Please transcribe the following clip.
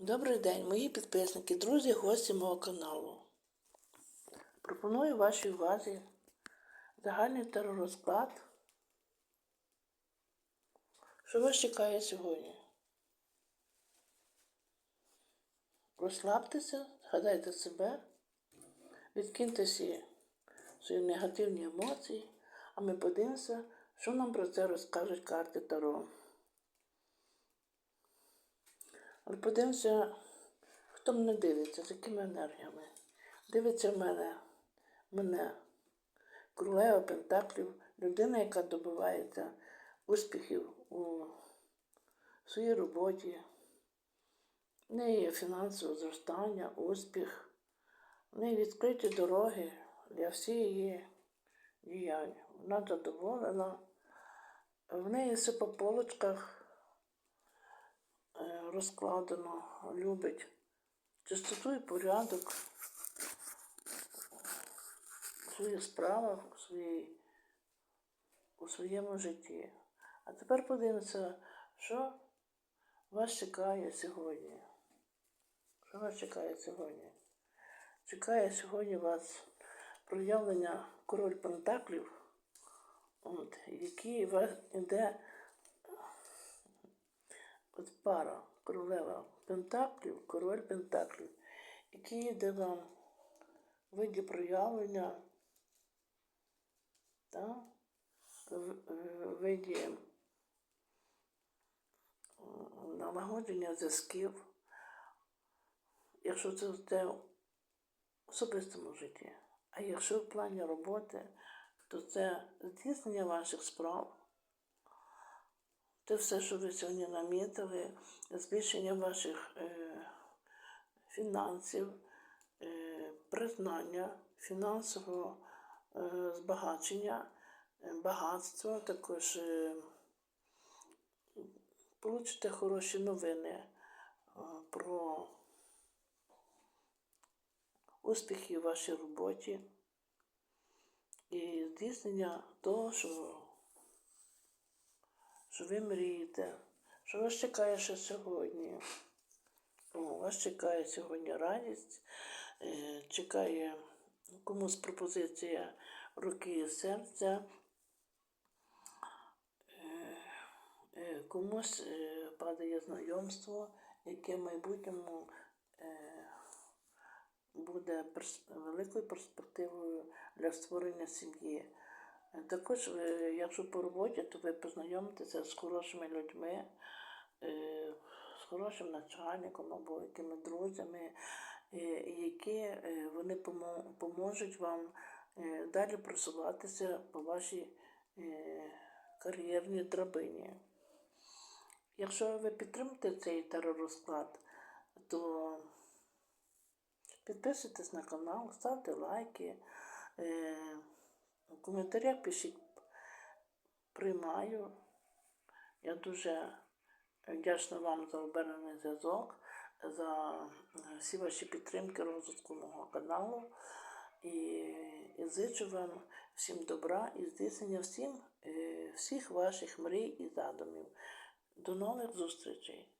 Добрий день, мої підписники, друзі, гості мого каналу. Пропоную вашій увазі загальний теророзклад. Що вас чекає сьогодні? Розслабтеся, згадайте себе, відкиньте всі свої негативні емоції, а ми подивимося, що нам про це розкажуть карти Таро. Але подивимося, хто мене дивиться, з якими енергіями. Дивиться мене, мене, королева Пентаклів, людина, яка добивається успіхів у своїй роботі. В неї є фінансове зростання, успіх, в неї відкриті дороги для всіх її діянь. Вона задоволена, в неї все по полочках розкладено, любить чистоту і порядок у своїх справах, у, своїй, у своєму житті. А тепер подивимося, що вас чекає сьогодні. Що вас чекає сьогодні? Чекає сьогодні вас проявлення король Пентаклів, от, який вас іде от пара королева Пентаклів, король Пентаклів, який йде в виді проявлення, та, в, виді е, налагодження зв'язків, якщо це в особистому житті. А якщо в плані роботи, то це здійснення ваших справ. Те все, що ви сьогодні намітили, збільшення ваших е, фінансів, е, признання, фінансового е, збагачення, е, багатства, також е, получите хороші новини е, про успіхи в вашій роботі і здійснення того, що що ви мрієте, що вас чекає ще сьогодні. О, вас чекає сьогодні радість, е, чекає комусь пропозиція руки і серця, е, е, комусь падає знайомство, яке в майбутньому буде великою перспективою для створення сім'ї. Е, Також, якщо по роботі, то ви познайомитеся з хорошими людьми, е, з хорошим начальником або якими друзями, е, які е, вони поможуть вам е, далі просуватися по вашій е, кар'єрній драбині. Якщо ви підтримуєте цей теророзклад, то підписуйтесь на канал, ставте лайки. В коментарях пишіть приймаю. Я дуже вдячна вам за обернений зв'язок, за всі ваші підтримки розвитку мого каналу. І, і зичу вам всім добра і здійснення всім, е, всіх ваших мрій і задумів. До нових зустрічей!